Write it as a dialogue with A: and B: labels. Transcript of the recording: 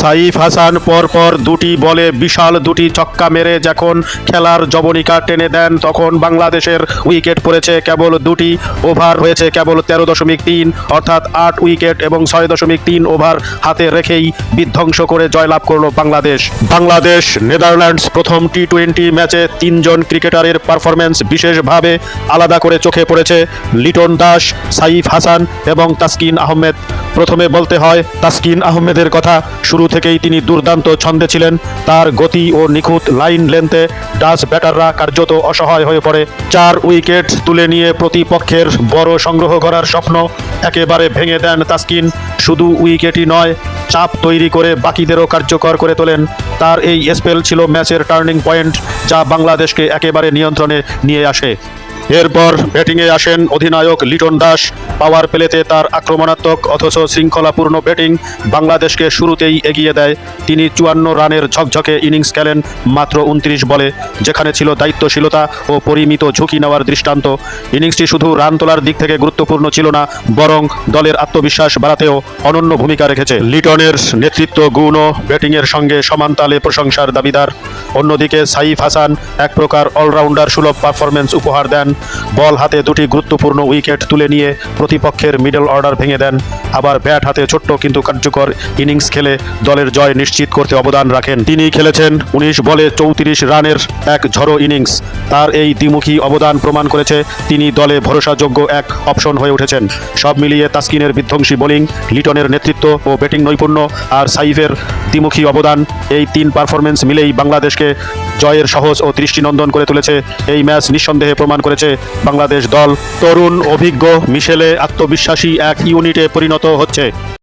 A: সাইফ হাসান পরপর দুটি বলে বিশাল দুটি ছক্কা মেরে যখন খেলার জবনিকা টেনে দেন, তখন বাংলাদেশের উইকেট পড়েছে কেবল দুটি ওভার, হয়েছে কেবল তেরো দশমিক তিন, অর্থাৎ আট উইকেট এবং ছয় দশমিক তিন ওভার হাতে রেখেই বিধ্বংস করে জয়লাভ করল বাংলাদেশ। বাংলাদেশ নেদারল্যান্ডস প্রথম টি টোয়েন্টি ম্যাচে তিনজন ক্রিকেটারের পারফরমেন্স বিশেষভাবে আলাদা করে চোখে পড়েছে লিটন দাস, সাইফ হাসান এবং তাসকিন আহমেদ। প্রথমে বলতে হয় তাসকিন আহমেদের কথা। শুরু থেকেই তিনি দুর্দান্ত ছন্দে ছিলেন। তার গতি ও নিখুঁত লাইন লেন্থে ডাচ ব্যাটাররা কার্যত অসহায় হয়ে পড়ে। চার উইকেট তুলে নিয়ে প্রতিপক্ষের বড় সংগ্রহ করার স্বপ্ন একেবারে ভেঙে দেন তাসকিন। শুধু উইকেটই নয়, চাপ তৈরি করে বাকিদেরও কার্যকর করে তোলেন। তার এই স্পেল ছিল ম্যাচের টার্নিং পয়েন্ট, যা বাংলাদেশকে একেবারে নিয়ন্ত্রণে নিয়ে আসে। এরপর ব্যাটিংয়ে আসেন অধিনায়ক লিটন দাস। পাওয়ার প্লেতে তার আক্রমণাত্মক অথচ শৃঙ্খলাপূর্ণ ব্যাটিং বাংলাদেশকে শুরুতেই এগিয়ে দেয়। তিনি চুয়ান্ন রানের ঝকঝকে ইনিংস খেলেন মাত্র উনত্রিশ বলে, যেখানে ছিল দায়িত্বশীলতা ও পরিমিত ঝুঁকি নেওয়ার দৃষ্টান্ত। ইনিংসটি শুধু রান তোলার দিক থেকে গুরুত্বপূর্ণ ছিল না, বরং দলের আত্মবিশ্বাস বাড়াতেও অনন্য ভূমিকা রেখেছে। লিটনের নেতৃত্ব গুণ ও ব্যাটিংয়ের সঙ্গে সমান তালে প্রশংসার দাবিদার। অন্যদিকে সাইফ হাসান এক প্রকার অলরাউন্ডার সুলভ পারফরমেন্স উপহার দেন। বল হাতে দুটি গুরুত্বপূর্ণ উইকেট তুলে নিয়ে প্রতিপক্ষের মিডল অর্ডার ভেঙে দেন। আবার ব্যাট হাতে ছোট্ট কিন্তু কার্যকর ইনিংস খেলে দলের জয় নিশ্চিত করতে অবদান রাখেন। তিনি খেলেছেন উনিশ বলে চৌত্রিশ রানের এক ঝড়ো ইনিংস। তার এই দ্বিমুখী অবদান প্রমাণ করেছে তিনি দলে ভরসাযোগ্য এক অপশন হয়ে উঠেছেন। সব মিলিয়ে তাসকিনের বিধ্বংসী বোলিং, লিটনের নেতৃত্ব ও ব্যাটিং নৈপুণ্য আর সাইফের দ্বিমুখী অবদান এই তিন পারফরমেন্স মিলেই বাংলাদেশকে জয়ের সহজ ও দৃষ্টিনন্দন করে তুলেছে। এই ম্যাচ নিঃসন্দেহে প্রমাণ করেছে বাংলাদেশ দল তরুণ অভিজ্ঞ মিশেলে আত্মবিশ্বাসী এক ইউনিটে পরিণত হচ্ছে।